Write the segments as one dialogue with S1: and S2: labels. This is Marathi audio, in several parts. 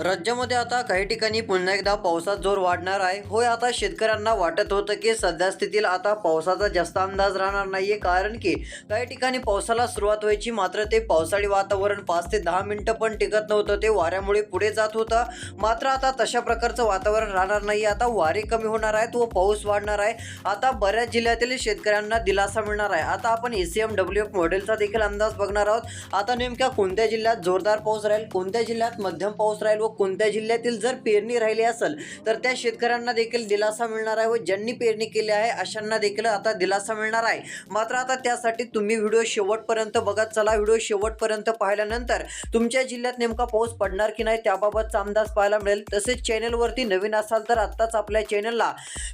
S1: राज्यामध्ये आता काही ठिकाणी पुन्हा एकदा पावसात जोर वाढणार आहे. होय आता शेतकऱ्यांना वाटत होतं की सध्या स्थितीला आता पावसाचा जास्त अंदाज राहणार नाहीये. कारण की काही ठिकाणी पावसाला सुरुवात व्हायची मात्र ते पावसाळी वातावरण पाच ते दहा मिनिटं पण टिकत नव्हतं. ते वाऱ्यामुळे पुढे जात होतं. मात्र आता तशा प्रकारचं वातावरण राहणार नाही आता वारे कमी होणार आहेत व पाऊस वाढणार आहे. आता बऱ्याच जिल्ह्यातील शेतकऱ्यांना दिलासा मिळणार आहे. आता आपण A C M W F मॉडेलचा देखील अंदाज बघणार आहोत. आता नेमक्या कोणत्या जिल्ह्यात जोरदार पाऊस राहील? कोणत्या जिल्ह्यात मध्यम पाऊस राहील व कोणत्या जिल्ह्यातील जर पेरणी राहिली असेल तर त्या शेतकऱ्यांना देखील दिलासा मिळणार आहे व ज्यांनी पेरणी केली आहे अशांना देखील आता दिलासा मिळणार आहे. मात्र आता त्यासाठी तुम्ही व्हिडिओ शेवटपर्यंत बघत चला. व्हिडिओ शेवटपर्यंत पाहिल्यानंतर तुमच्या जिल्ह्यात नेमका पाऊस पडणार की नाही त्याबाबतचा अंदाज पाहायला मिळेल. तसेच चॅनलवरती नवीन असाल तर आत्ताच आपल्या चॅनलला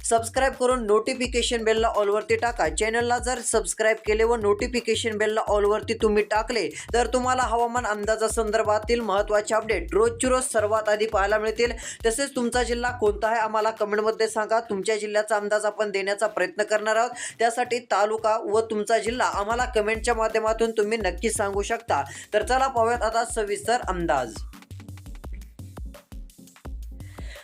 S1: सबस्क्राईब करून नोटिफिकेशन बेलला ऑलवरती टाका. चॅनलला जर सबस्क्राईब केले व नोटिफिकेशन बेलला ऑलवरती तुम्ही टाकले तर तुम्हाला हवामान अंदाजासंदर्भातील महत्त्वाचे अपडेट रोजची रोज सर्वात आधी पाहायला मिळतील. तसेच तुमचा जिल्हा कोणता आहे आम्हाला कमेंटमध्ये सांगा. तुमच्या जिल्ह्याचा अंदाज आपण देण्याचा प्रयत्न करणार आहोत. त्यासाठी तालुका व तुमचा जिल्हा आम्हाला कमेंटच्या माध्यमातून तुम्ही नक्की सांगू शकता. तर चला पाहूयात आता सविस्तर अंदाज.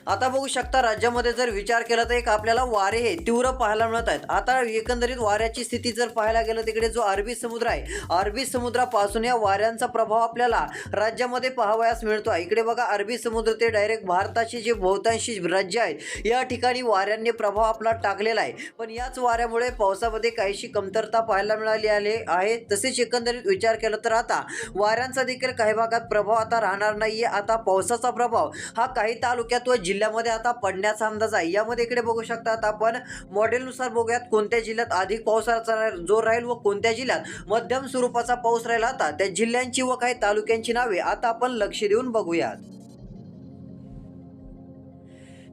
S1: आता बघू शकता राज्यामध्ये जर विचार केला तर एक आपल्याला वारे हे तीव्र पाहायला मिळत आहेत. आता एकंदरीत वाऱ्याची स्थिती जर पाहायला गेलं तिकडे जो अरबी समुद्र आहे अरबी समुद्रापासून या वाऱ्यांचा प्रभाव आपल्याला राज्यामध्ये पाहावयास मिळतो आहे इकडे बघा अरबी समुद्र ते डायरेक्ट भारताची जे बहुतांशी राज्य आहेत या ठिकाणी वाऱ्यांनी प्रभाव आपला टाकलेला आहे. पण याच वाऱ्यामुळे पावसामध्ये काहीशी कमतरता पाहायला मिळाली आले आहे. तसेच एकंदरीत विचार केला तर आता वाऱ्यांचा देखील काही भागात प्रभाव आता राहणार नाहीये. आता पावसाचा प्रभाव हा काही तालुक्यात व जिल्ह्यामध्ये आता पडण्याचा अंदाज आहे. यामध्ये इकडे बघू शकतात आपण मॉडेलनुसार बघूयात कोणत्या जिल्ह्यात अधिक पावसाचा जोर राहील व कोणत्या जिल्ह्यात मध्यम स्वरूपाचा पाऊस राहील आता त्या जिल्ह्यांची व काही तालुक्यांची नावे आता आपण लक्ष देऊन बघूयात.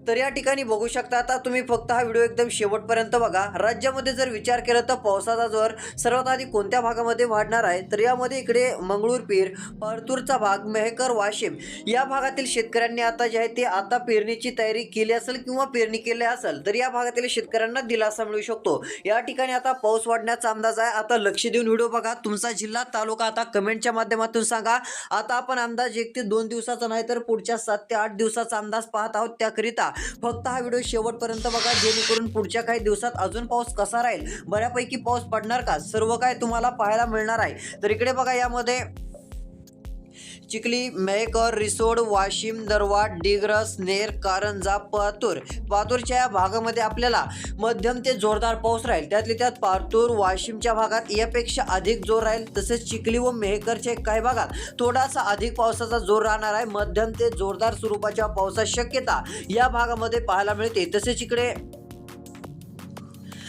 S1: तर या ठिकाणी बघू शकता आता तुम्ही फक्त हा व्हिडिओ एकदम शेवटपर्यंत बघा. राज्यामध्ये जर विचार केला तर पावसाचा जोर सर्वात आधी कोणत्या भागामध्ये वाढणार आहे? तर यामध्ये इकडे मंगळूरपीर परतूरचा भाग मेहकर वाशिम या भागातील शेतकऱ्यांनी आता जे आहे ते आता पेरणीची तयारी केली असेल किंवा पेरणी केली असेल तर या भागातील शेतकऱ्यांना दिलासा मिळू शकतो. या ठिकाणी आता पाऊस वाढण्याचा अंदाज आहे. आता लक्ष देऊन व्हिडिओ बघा. तुमचा जिल्हा तालुका आता कमेंटच्या माध्यमातून सांगा. आता आपण अंदाज एक ते दोन दिवसाचा नाही तर पुढच्या सात ते आठ दिवसाचा अंदाज पाहत आहोत. त्याकरिता फक्त हा व्हिडिओ शेवटपर्यंत बघा जेणेकरून पुढच्या काही दिवसात अजून पाऊस कसा राहील? बऱ्यापैकी पाऊस पडणार का? सर्व काय तुम्हाला पाहायला मिळणार आहे. तर इकडे बघा यामध्ये चिखली मेहकर रिसोड वाशिम दरवाड डिग्रस नेर कारंजा पातूर. पातूरच्या या भागामध्ये आपल्याला मध्यम ते जोरदार पाऊस राहील. त्यातले त्यात पातूर वाशिमच्या भागात यापेक्षा अधिक जोर राहील. तसेच चिखली व मेहकरच्या काही भागात थोडासा अधिक पावसाचा जोर राहणार आहे. मध्यम ते जोरदार स्वरूपाच्या पावसाची शक्यता या भागामध्ये पाहायला मिळते. तसेच इकडे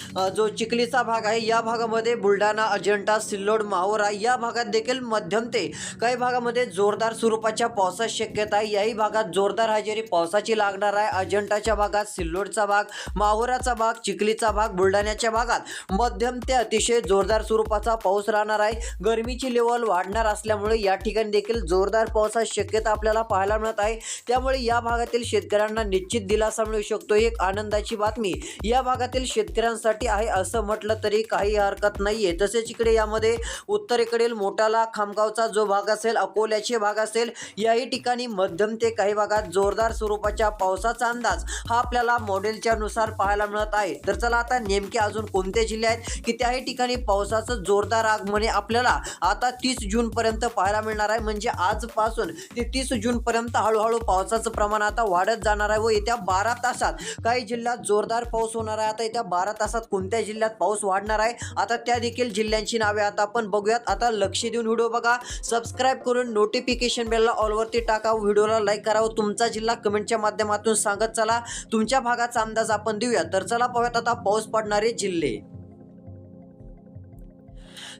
S1: जो चिखलीचा भाग आहे या भागामध्ये बुलढाणा अजंठा सिल्लोड माहोरा या भागात देखील मध्यम ते काही भागामध्ये जोरदार स्वरूपाच्या पावसाची शक्यता आहे. याही भागात जोरदार हजेरी पावसाची लागणार आहे. अजंठाच्या भागात सिल्लोडचा भाग माहोराचा भाग चिखलीचा भाग बुलढाण्याच्या भागात मध्यम ते अतिशय जोरदार स्वरूपाचा पाऊस राहणार आहे. गरमीची लेवल वाढणार असल्यामुळे या ठिकाणी देखील जोरदार पावसाची शक्यता आपल्याला पाहायला मिळत आहे. त्यामुळे या भागातील शेतकऱ्यांना निश्चित दिलासा मिळू शकतो. ही एक आनंदाची बातमी. या भागातील शेतकऱ्यांसाठी आहे असं म्हटलं तरी काही हरकत नाहीये. तसेच इकडे यामध्ये उत्तरेकडील मोठाला खामगावचा जो भाग असेल अकोल्याचे भाग असेल याही ठिकाणी मध्यम ते काही भागात जोरदार स्वरूपाच्या पावसाचा अंदाज हा आपल्याला मॉडेलच्या नुसार पाहायला मिळत आहे. तर चला आता नेमके अजून कोणते जिल्हे आहेत की त्याही ठिकाणी पावसाचं जोरदार आगमने आपल्याला आता तीस जून पर्यंत पाहायला मिळणार आहे. म्हणजे आजपासून ते तीस जून पर्यंत हळूहळू पावसाचं प्रमाण आता वाढत जाणार आहे व येत्या बारा तासात काही जिल्ह्यात जोरदार पाऊस होणार आहे. आता येत्या बारा तासात कोणत्या जिल्ह्यात पाऊस वाढणार आहे? आता त्या देखील जिल्ह्यांची नावे आता आपण बघूयात. आता लक्ष देऊन व्हिडिओ बघा. सबस्क्राईब करून नोटिफिकेशन बेलला ऑलवरती टाका. व्हिडिओला लाईक करावं तुमचा जिल्हा कमेंटच्या माध्यमातून सांगत चला. तुमच्या भागाचा अंदाज आपण देऊया. तर चला पाहूयात आता पाऊस पडणारे जिल्हे.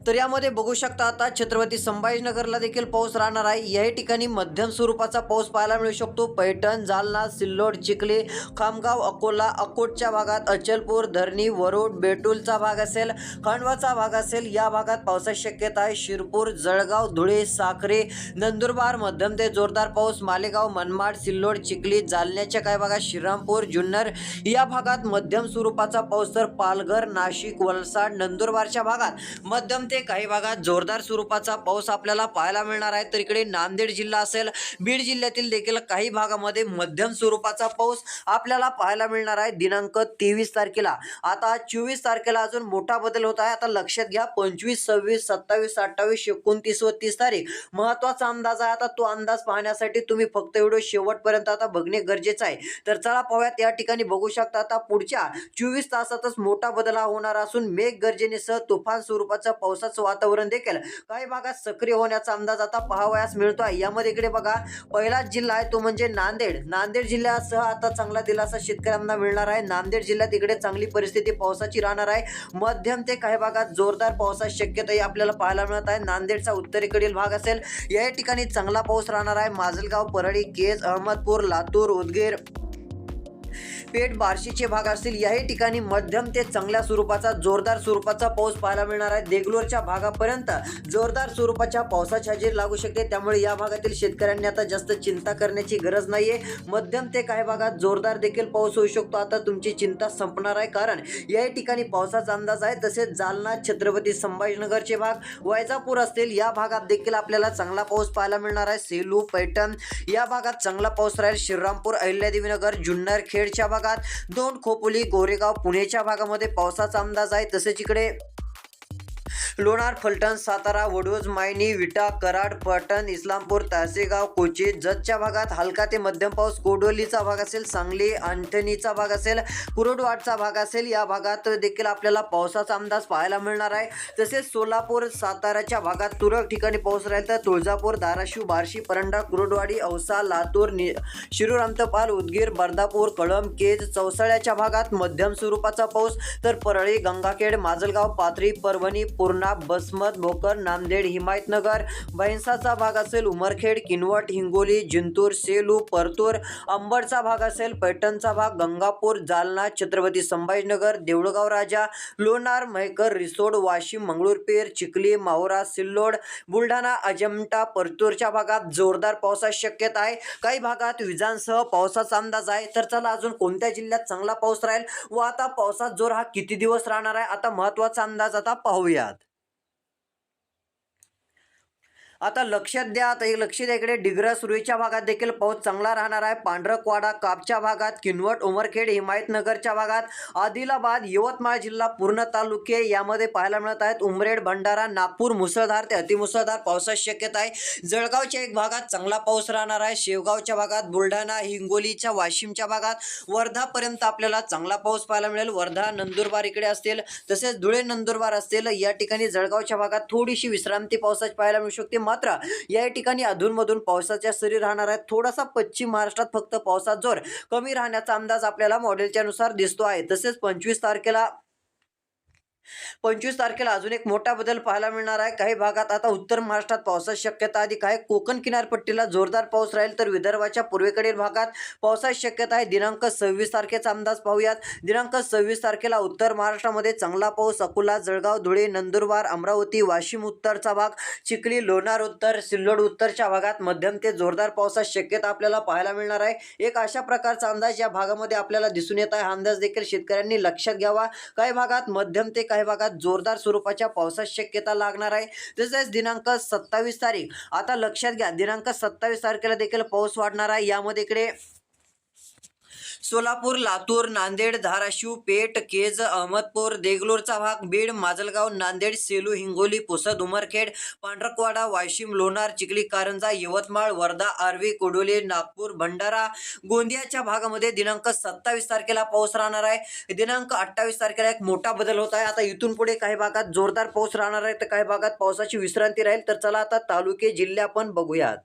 S1: तर यामध्ये बघू शकता आता छत्रपती संभाजीनगरला देखील पाऊस राहणार आहे. याही ठिकाणी मध्यम स्वरूपाचा पाऊस पाहायला मिळू शकतो. पैठण जालना सिल्लोड चिखली खामगाव अकोला अकोटच्या भागात अचलपूर धरणी वरुड बेटूलचा भाग असेल खांडवाचा भाग असेल या भागात पावसाची शक्यता आहे. शिरपूर जळगाव धुळे साखरे नंदुरबार मध्यम ते जोरदार पाऊस मालेगाव मनमाड सिल्लोड चिखली जालन्याच्या काही भागात श्रीरामपूर जुन्नर या भागात मध्यम स्वरूपाचा पाऊस तर पालघर नाशिक वलसाड नंदुरबारच्या भागात मध्यम ते काही भागात जोरदार स्वरूपाचा पाऊस आपल्याला पाहायला मिळणार आहे. तर इकडे नांदेड जिल्हा असेल बीड जिल्ह्यातील देखील काही भागामध्ये मध्यम स्वरूपाचा पाऊस आपल्याला पाहायला मिळणार आहे. दिनांक तेवीस तारखेला. आता चोवीस तारखेला अजून मोठा बदल होत आहे. आता लक्षात घ्या पंचवीस सव्वीस सत्तावीस अठ्ठावीस एकोणतीस व तीस तारीख. महत्त्वाचा अंदाज आहे. आता तो अंदाज पाहण्यासाठी तुम्ही फक्त व्हिडिओ शेवटपर्यंत आता बघणे गरजेचं आहे. तर चला पाहूयात या ठिकाणी बघू शकता आता पुढच्या चोवीस तासातच मोठा बदल होणार असून मेघ गर्जनेसह तुफान स्वरूपाचा पाऊस पावसाचं वातावरण देखील. काही भागात सक्रिय होण्याचा अंदाज आता पाहावयास मिळतो आहे यामध्ये इकडे बघा पहिलाच जिल्हा आहे तो म्हणजे नांदेड. नांदेड जिल्ह्यासह आता चांगला दिलासा शेतकऱ्यांना मिळणार आहे. नांदेड जिल्ह्यात इकडे चांगली परिस्थिती पावसाची राहणार आहे. मध्यम ते काही भागात जोरदार पावसाची शक्यताही आपल्याला पाहायला मिळत आहे. नांदेडचा उत्तरेकडील भाग असेल या ठिकाणी चांगला पाऊस राहणार आहे. माजलगाव परळी केज अहमदपूर लातूर उदगीर. पेठ बार्शीचे भाग असतील याही ठिकाणी मध्यम ते चांगल्या स्वरूपाचा जोरदार स्वरूपाचा पाऊस पाहायला मिळणार आहे. देगलूरच्या भागापर्यंत जोरदार स्वरूपाच्या पावसाची हजेरी लागू शकते. त्यामुळे या भागातील शेतकऱ्यांनी आता जास्त चिंता करण्याची गरज नाहीये. मध्यम ते काही भागात जोरदार देखील पाऊस होऊ शकतो. आता तुमची चिंता संपणार आहे कारण याही ठिकाणी पावसाचा अंदाज आहे. तसेच जालना छत्रपती संभाजीनगरचे भाग वैजापूर असतील या भागात देखील आपल्याला चांगला पाऊस पाहायला मिळणार आहे. सेलू पैठण या भागात चांगला पाऊस राहील. श्रीरामपूर अहिल्यादेवीनगर जुन्नर खेडच्या भागात दोन खोपोली गोरेगाव पुणेच्या भागामध्ये पावसाचा अंदाज आहे. तसेच इकडे लोणार फलटण सातारा वडोज मायनी विटा कराड पटण इस्लामपूर तासेगाव कोची जतच्या भागात हलका ते मध्यम पाऊस कोडोलीचा भाग असेल सांगली अंठणीचा भाग असेल कुरुडवाडचा भाग असेल या भागात देखील आपल्याला पावसाचा अंदाज पाहायला मिळणार आहे. तसेच सोलापूर साताराच्या भागात तुरळक ठिकाणी पाऊस राहील तर तुळजापूर धाराशिव बार्शी परंडा कुरुडवाडी औसा लातूर नि शिरूर अंतपाल उदगीर बर्दापूर कळम केज चौसाळ्याच्या भागात मध्यम स्वरूपाचा पाऊस तर परळी गंगाखेड माजलगाव पाथरी परभणी पूर्णा बसमत भोकर नांदेड हिमायतनगर. भैंसाचा भाग असेल उमरखेड किनवट हिंगोली जिंतूर सेलू परतूर. अंबडचा भाग असेल पैठणचा भाग गंगापूर जालना छत्रपती संभाजीनगर देऊळगाव राजा. लोणार म्हैकर रिसोड वाशिम मंगळूरपेर चिखली माहुरा सिल्लोड बुलढाणा अजंठा परतूरच्या भागात जोरदार पावसाची शक्यता आहे. काही भागात विजांसह पावसाचा अंदाज आहे. तर चला अजून कोणत्या जिल्ह्यात चांगला पाऊस राहील? व आता पावसात जोर हा किती दिवस राहणार आहे? आता महत्त्वाचा अंदाज आता पाहूयात. आता लक्षात द्या आता एक लक्ष द्या इकडे. डिग्रस सुरईच्या भागात देखील पाऊस चांगला राहणार आहे. पांढरकवाडा कापच्या भागात किनवट उमरखेड हिमायतनगरच्या भागात आदिलाबाद यवतमाळ जिल्हा पूर्ण तालुके यामध्ये पाहायला मिळत आहेत. उमरेड भंडारा नागपूर मुसळधार ते अतिमुसळधार पावसाची शक्यता आहे. जळगावच्या एक भागात चांगला पाऊस राहणार आहे. शेवगावच्या भागात बुलढाणा हिंगोलीच्या वाशिमच्या भागात वर्धापर्यंत आपल्याला चांगला पाऊस पाहायला मिळेल. वर्धा नंदुरबार इकडे असतील तसेच धुळे नंदुरबार असतील या ठिकाणी जळगावच्या भागात थोडीशी विश्रांती पावसाची पाहायला मिळू शकते. मात्र या ठिकाणी अधूनमधून पावसाच्या सरी राहणार आहेत. थोडासा पश्चिम महाराष्ट्रात फक्त पावसात जोर कमी राहण्याचा अंदाज आपल्याला मॉडेलच्या नुसार दिसतो आहे. तसेच पंचवीस तारखेला पंचवीस तारखेला अजून एक मोठा बदल पाहायला मिळणार आहे. काही भागात आता उत्तर महाराष्ट्रात पावसाची शक्यता अधिक आहे. कोकण किनारपट्टीला जोरदार पाऊस राहील तर विदर्भाच्या पूर्वेकडील भागात पावसाची शक्यता आहे. दिनांक सव्वीस तारखेचा अंदाज पाहूयात. दिनांक सव्वीस तारखेला उत्तर महाराष्ट्रामध्ये चांगला पाऊस अकोला जळगाव धुळे नंदुरबार अमरावती वाशिम उत्तरचा भाग चिखली लोणार उत्तर सिल्लोड उत्तरच्या भागात मध्यम ते जोरदार पावसाची शक्यता आपल्याला पाहायला मिळणार आहे. एक अशा प्रकारचा अंदाज या भागामध्ये आपल्याला दिसून येत आहे. हा अंदाज देखील शेतकऱ्यांनी लक्षात घ्यावा. काही भागात मध्यम ते काही भागात जोरदार स्वरूपाच्या पावसाची शक्यता लागणार आहे. तसेच दिनांक सत्तावीस तारीख. आता लक्षात घ्या दिनांक सत्तावीस तारखेला देखील पाऊस वाढणार आहे. यामध्ये इकडे सोलापूर लातूर नांदेड धाराशिव पेठ केज अहमदपूर देगलूरचा भाग बीड माजलगाव नांदेड सेलू हिंगोली पुसद उमरखेड पांढरकवाडा वाशिम लोणार चिखली कारंजा यवतमाळ वर्धा आर्वी कोडोली नागपूर भंडारा गोंदियाच्या भागामध्ये दिनांक सत्तावीस तारखेला पाऊस राहणार आहे. दिनांक अठ्ठावीस तारखेला एक मोठा बदल होत आहे. आता इथून पुढे काही भागात जोरदार पाऊस राहणार आहे. तर काही भागात पावसाची विश्रांती राहील. तर चला आता तालुके जिल्हे आपण बघूयात.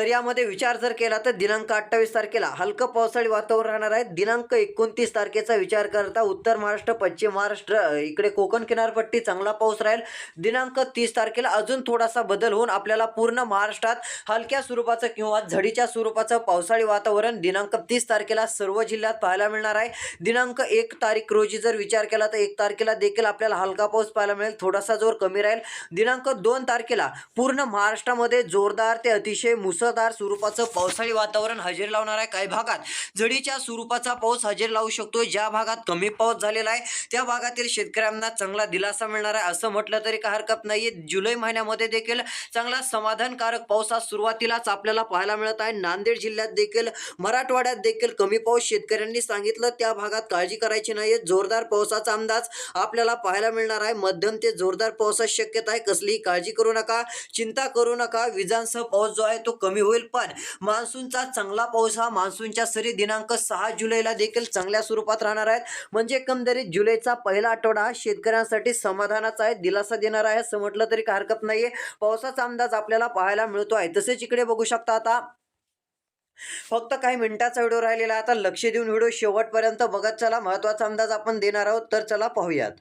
S1: तर यामध्ये विचार जर केला तर दिनांक अठ्ठावीस तारखेला हलकं पावसाळी वातावरण राहणार आहे. दिनांक एकोणतीस तारखेचा विचार करता उत्तर महाराष्ट्र पश्चिम महाराष्ट्र इकडे कोकण किनारपट्टी चांगला पाऊस राहील. दिनांक तीस तारखेला अजून थोडासा बदल होऊन आपल्याला पूर्ण महाराष्ट्रात हलक्या स्वरूपाचं किंवा झडीच्या स्वरूपाचं पावसाळी वातावरण दिनांक तीस तारखेला सर्व जिल्ह्यात पाहायला मिळणार आहे. दिनांक एक तारीख रोजी जर विचार केला तर एक तारखेला देखील आपल्याला हलका पाऊस पाहायला मिळेल. थोडासा जोर कमी राहील. दिनांक दोन तारखेला पूर्ण महाराष्ट्रामध्ये जोरदार ते अतिशय मुसळ मुसळधार स्वरूपाचं पावसाळी वातावरण हजेरी लावणार आहे काही भागात. झडीच्या स्वरूपाचा पाऊस हजेरी लावू शकतो ज्या भागात कमी पाऊस झालेला आहे त्या भागातील शेतकऱ्यांना चांगला दिलासा मिळणार आहे. असं म्हटलं तरी काही हरकत नाहीये. जुलै महिन्यामध्ये देखील चांगला समाधानकारक पाऊस हा सुरुवातीलाच आपल्याला पाहायला मिळत आहे. नांदेड जिल्ह्यात देखील मराठवाड्यात देखील कमी पाऊस शेतकऱ्यांनी सांगितलं. त्या भागात काळजी करायची नाही जोरदार पावसाचा अंदाज आपल्याला पाहायला मिळणार आहे. मध्यम ते जोरदार पावसाची शक्यता आहे. कसलीही काळजी करू नका चिंता करू नका. विजांसह पाऊस जो आहे तो कमी कमी होईल पण मान्सूनचा चांगला पाऊस हा मान्सूनच्या सरी दिनांक सहा जुलैला देखील चांगल्या स्वरूपात राहणार आहेत म्हणजे एकंदरीत जुलैचा पहिला आठवडा हा शेतकऱ्यांसाठी समाधानाचा आहे दिलासा देणार आहे असं म्हटलं तरी काही हरकत नाहीये. पावसाचा अंदाज आपल्याला पाहायला मिळतो आहे. तसेच इकडे बघू शकता आता फक्त काही मिनिटाचा व्हिडिओ राहिलेला आहे. आता लक्ष देऊन व्हिडिओ शेवटपर्यंत बघत चला. महत्त्वाचा अंदाज आपण देणार आहोत तर चला पाहूयात.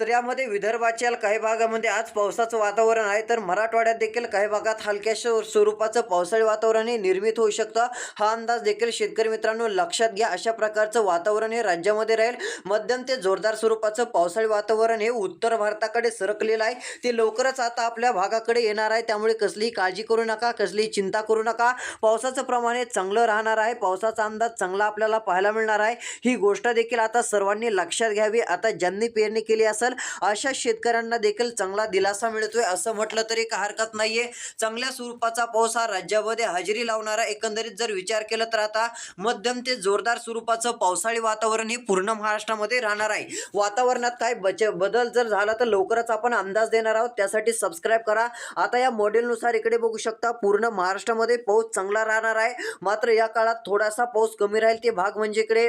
S1: तर यामध्ये विदर्भाच्या काही भागामध्ये आज पावसाचं वातावरण आहे. तर मराठवाड्यात देखील काही भागात हलक्याशा स्वरूपाचं पावसाळी वातावरण हे निर्मित होऊ शकतं. हा अंदाज देखील शेतकरी मित्रांनो लक्षात घ्या. अशा प्रकारचं वातावरण हे राज्यामध्ये राहील. मध्यम ते जोरदार स्वरूपाचं पावसाळी वातावरण हे उत्तर भारताकडे सरकलेलं आहे. ते लवकरच आता आपल्या भागाकडे येणार आहे. त्यामुळे कसलीही काळजी करू नका कसलीही चिंता करू नका. पावसाचं प्रमाण हे चांगलं राहणार आहे. पावसाचा अंदाज चांगला आपल्याला पाहायला मिळणार आहे. ही गोष्ट देखील आता सर्वांनी लक्षात घ्यावी. आता ज्यांनी पेरणी केली असेल अशा शेतकऱ्यांना देखील चांगला दिलासा मिळतोय असं म्हटलं तरी का हरकत नाहीये. चांगल्या स्वरूपाचा पाऊस हा राज्यामध्ये हजेरी लावणारा एकंदरीत जर विचार केला तर आता मध्यम ते जोरदार स्वरूपाचं पावसाळी वातावरण हे पूर्ण महाराष्ट्रामध्ये राहणार आहे. वातावरणात काय बच बदल जर झाला तर लवकरच आपण अंदाज देणार आहोत. त्यासाठी सबस्क्राईब करा. आता या मॉडेलनुसार इकडे बघू शकता पूर्ण महाराष्ट्रामध्ये पाऊस चांगला राहणार आहे. मात्र या काळात थोडासा पाऊस कमी राहील. ते भाग म्हणजे इकडे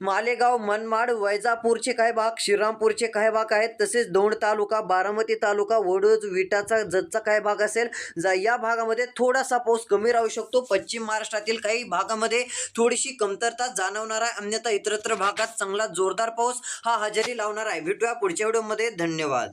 S1: मालेगाव मनमाड वैजापूरचे काही भाग श्रीरामपूरचे काही भाग आहेत. तसेच दौंड तालुका बारामती तालुका वडोज विटाचा जतचा काही भाग असेल. जा या भागामध्ये थोडासा पाऊस कमी राहू शकतो. पश्चिम महाराष्ट्रातील काही भागामध्ये थोडीशी कमतरता जाणवणार आहे. अन्यथा इतरत्र भागात चांगला जोरदार पाऊस हा हजेरी लावणार आहे. भेटूया पुढच्या व्हिडिओमध्ये. धन्यवाद.